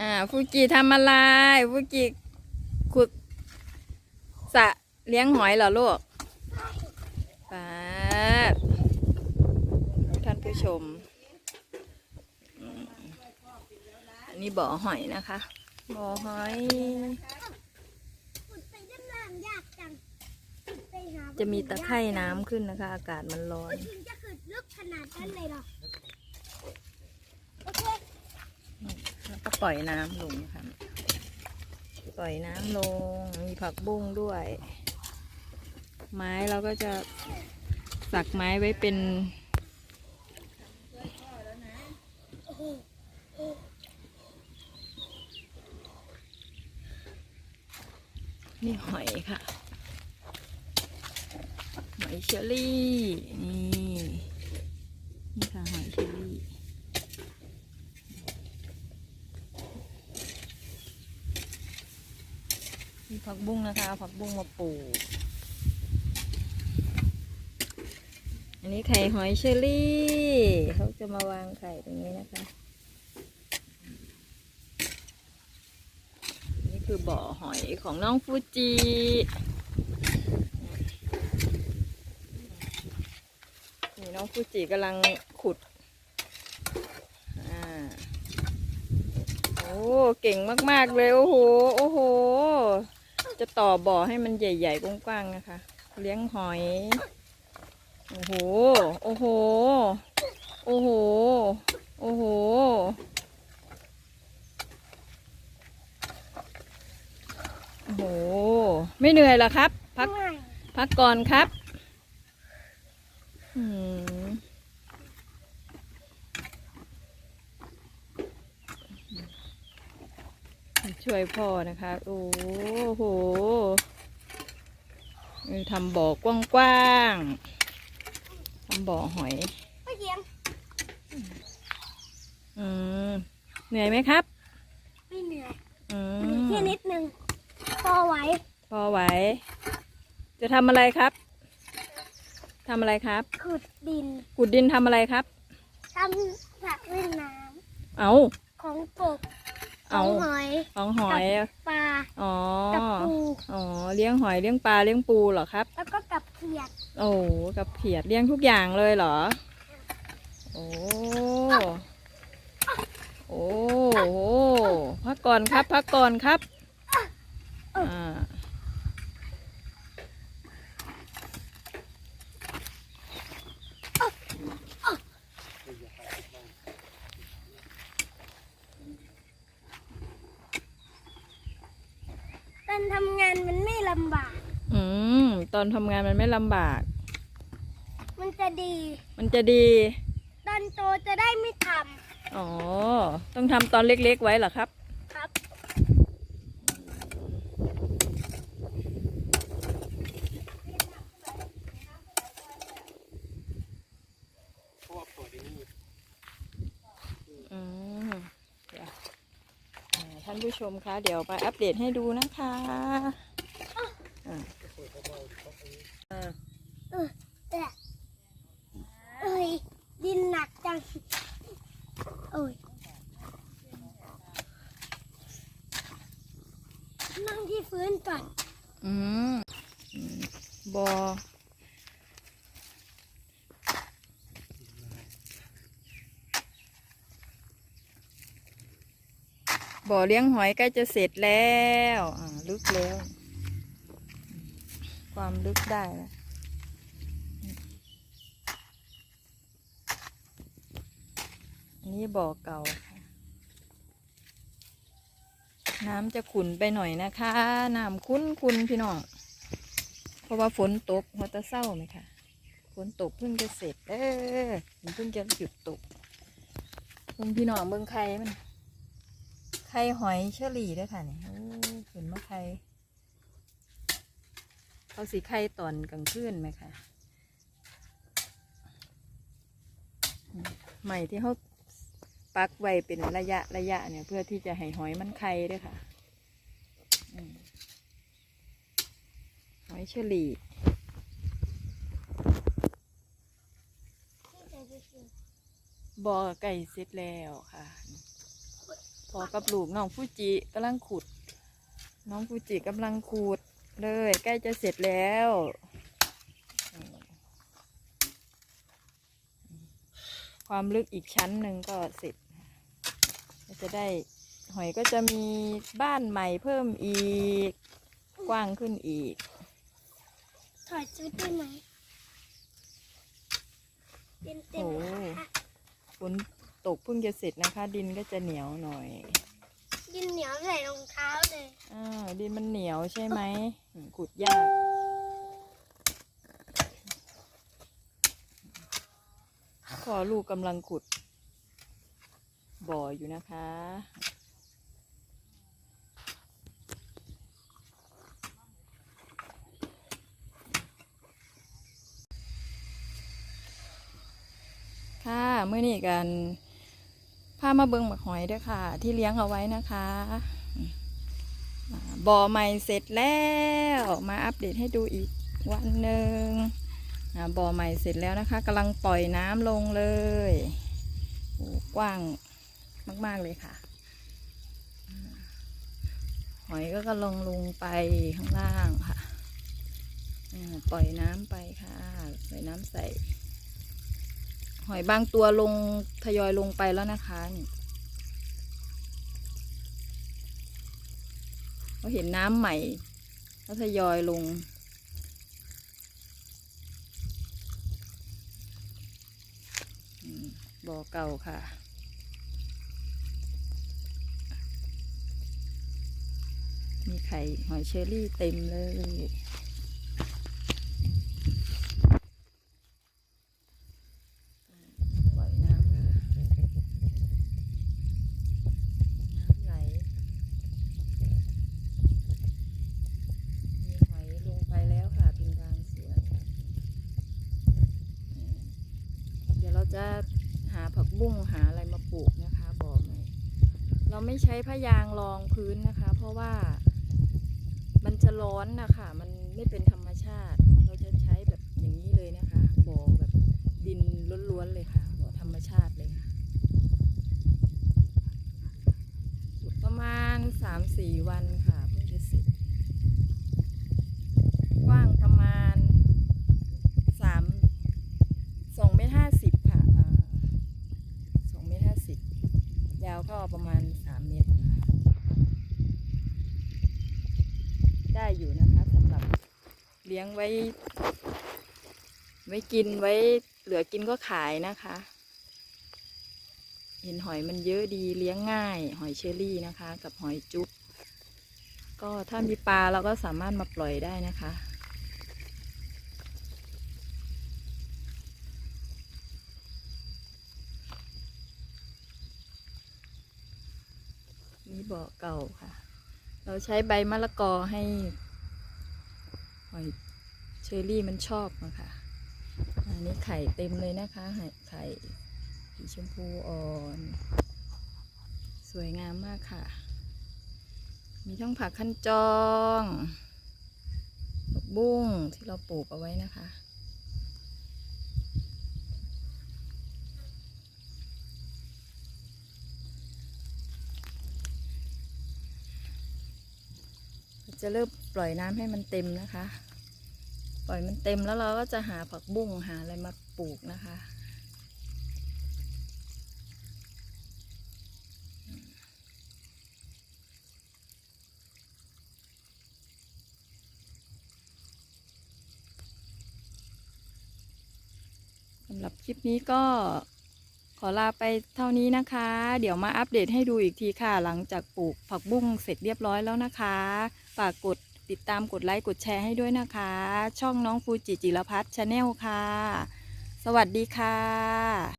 อ่าฟูจิทำอะไรฟูจิขุดสระเลี้ยงหอยเหรอลูกปาดท่านผู้ชมอืมอันนี้บ่อหอยนะคะ บ่อหอยขุดไปด้านล่างยากจังขุดไปหาจะมีตะไคร่น้ำขึ้นนะคะ อากาศมันร้อนไม่ถึงจะขุดลึกขนาดนั้นเลยหรอโอเค แล้วก็ ปล่อยน้ำลงค่ะ ปล่อยน้ำลง มีผักบุ้งด้วย ไม้เราก็จะสักไม้ไว้เป็น นี่หอยค่ะ หอยเชอรี่ นี่ นี่ค่ะหอยเชอรี่ มี ผักบุ้งนะคะผักบุ้งมาปลูก อันนี้ไข่หอยเชอรี่ เขาจะมาวางไข่ตรงนี้นะคะ นี่คือบ่อหอยของน้องฟูจินี่น้องฟูจิกำลังขุดอ่าโอ้ เก่งมาก ๆ เลย โอ้โห โอ้โห จะต่อบ่อให้มันใหญ่ๆกว้างๆนะคะ เลี้ยงหอย โอ้โห โอ้โห โอ้โห โอ้โห โอ้โห ไม่เหนื่อยหรอครับ พัก พักก่อนครับอืมช่วยพ่อนะคะ โอ้โห ออทำบ่อกว้างๆทำบ่อหอยไม่เถียงอืมเหนื่อยไหมครับไม่เหนื่อยอืมีมแค่นิดนึงพอไหวพอไหว จะทำอะไรครับทำอะไรครับขุดดินขุดดินทำอะไรครับทำสระว่ายน้เอาำของกบข เอาองหอยของหอย ปลาอ๋อ กับปูอ๋อ เลี้ยงหอยเลี้ยงปลาเลี้ยงปูเหรอครับ แล้วก็กับเขียดโอ้กับเขียดเลี้ยงทุกอย่างเลยเหรอ โอ้โอ้โหพักก่อนครับพักก่อนครับ อ่า ตอนทำงานมันไม่ ลำบาก อืม ตอนทำงานมันไม่ลำบาก มันจะดี มันจะดี ตอนโตจะได้ไม่ทอ๋อ ต้องทำตอนเล็กๆไว้เหรอครับำครับอืมเดี๋ยวอ่าท่านผู้ชมคะ เดี๋ยวมาอัปเดตให้ดูนะคะอ่าอ่า เอ้ยดินหนักจังโอ้ยนั่งที่พื้นก่อนอืมบอบ่อเลี้ยงหอยใกล้จะเสร็จแล้วอ่าลึกแล้ว ความลึกได้นะอันนี้บ่อเก่าค่ะน้ำจะขุ่นไปหน่อยนะคะ น้ำคุ้นคุณพี่น้อง เพราะว่าฝนตกหัวตะเศร้าไหมคะฝนตกเพิ่งจะเสร็จ เออมันเพิ่งจะหยุดตกเบิ่งพี่น้องเบิ่งไข่มัน ไข่หอยเชอรี่ด้วยค่ะเนี่ยโอ้เห็นว่าไข่ เขาสีไข่ตอนกลางคืนไหมคะใหม่ที่เขาปักไว้เป็นระยะระยะเนี่ย เพื่อที่จะให้หอยมันไข่ด้วยค่ะหอยเชอรี่บ่อไก่เสร็จแล้วค่ะพอกับลูกน้องฟูจิกำลังขุด น้องฟูจิกำลังขุด เลย ใกล้จะเสร็จแล้ว ความลึกอีกชั้นหนึ่งก็เสร็จก็จะได้หอยก็จะมีบ้านใหม่เพิ่มอีก กว้างขึ้นอีก ถอดชุดได้ไหมเต็มเต็มโอ้ฝนตกเพิ่งจะเสร็จนะคะ ดินก็จะเหนียวหน่อย ดินเหนียวใส่รองเท้าเลยอ้าดินมันเหนียวใช่ไหมอืมขุดยากพอลูกกำลังขุด บ่ออยู่นะคะ ค่ะเมื่อนี้กัน พามาเบิงหมักหอยด้วยค่ะ ที่เลี้ยงเอาไว้นะคะบ่อใหม่เสร็จแล้วมาอัปเดตให้ดูอีกวันหนึ่งบ่อใหม่เสร็จแล้วนะคะกำลังปล่อยน้ำลงเลยกว้างมาก ๆ เลยค่ะ หอยก็กำลังลงไปข้างล่างค่ะปล่อยน้ำไปค่ะปล่อยน้ำใส่ หอยบางตัวลงทยอยลงไปแล้วนะคะนี่เราเห็นน้ำใหม่แล้วทยอยลง บ่อเก่าค่ะมีไข่หอยเชอรี่เต็มเลย ปล่อยน้ำค่ะ น้ำไหล มีหอยลงไปแล้วค่ะเป็นบางส่วนอืมเดี๋ยวเรา จะหาผักบุ้งหาอะไรมาปลูกนะคะบอกหน่อยเราไม่ใช้ผ้ายางรองพื้นนะคะ เพราะว่ามันจะร้อนนะคะมันไม่เป็นธรรมชาติ เราจะใช้แบบอย่างนี้เลยนะคะบ่อแบบ ดินล้วนๆเลยค่ะบ่อธรรมชาติเลยค่ะขุดประมาณสามสี่วันค่ะเพิ่งจะเสร็จ กว้างประมาณสามสองเมตรห้าสิบค่ะอ่าสองเมตรห้าสิบยาว ก็ประมาณสามเมตร ได้อยู่นะคะสำหรับเลี้ยงไว้ ไว้กินไว้เหลือกินก็ขายนะคะ เห็นหอยมันเยอะดีเลี้ยงง่าย หอยเชอรี่นะคะ กับหอยจุ๊บก็ถ้ามีปลาเราก็สามารถมาปล่อยได้นะคะ นี่บ่อเก่าค่ะ เราใช้ใบมะละกอให้หอยเชอรี่มันชอบนะคะอันนี้ไข่เต็มเลยนะคะไข่สีชมพูอ่อน สวยงามมากค่ะ มีทั้งผักขั้นจอง บุ้งที่เราปลูกเอาไว้นะคะ จะเริ่มปล่อยน้ำให้มันเต็มนะคะ ปล่อยมันเต็มแล้วเราก็จะหาผักบุ้งหาอะไรมาปลูกนะคะ สำหรับคลิปนี้ก็ ขอลาไปเท่านี้นะคะ เดี๋ยวมาอัปเดตให้ดูอีกทีค่ะ หลังจากปลูกผักบุ้งเสร็จเรียบร้อยแล้วนะคะ ฝากกดติดตามกดไลค์กดแชร์ให้ด้วยนะคะ ช่องน้องฟูจิจิรพัฒน์ชาแนลค่ะ สวัสดีค่ะ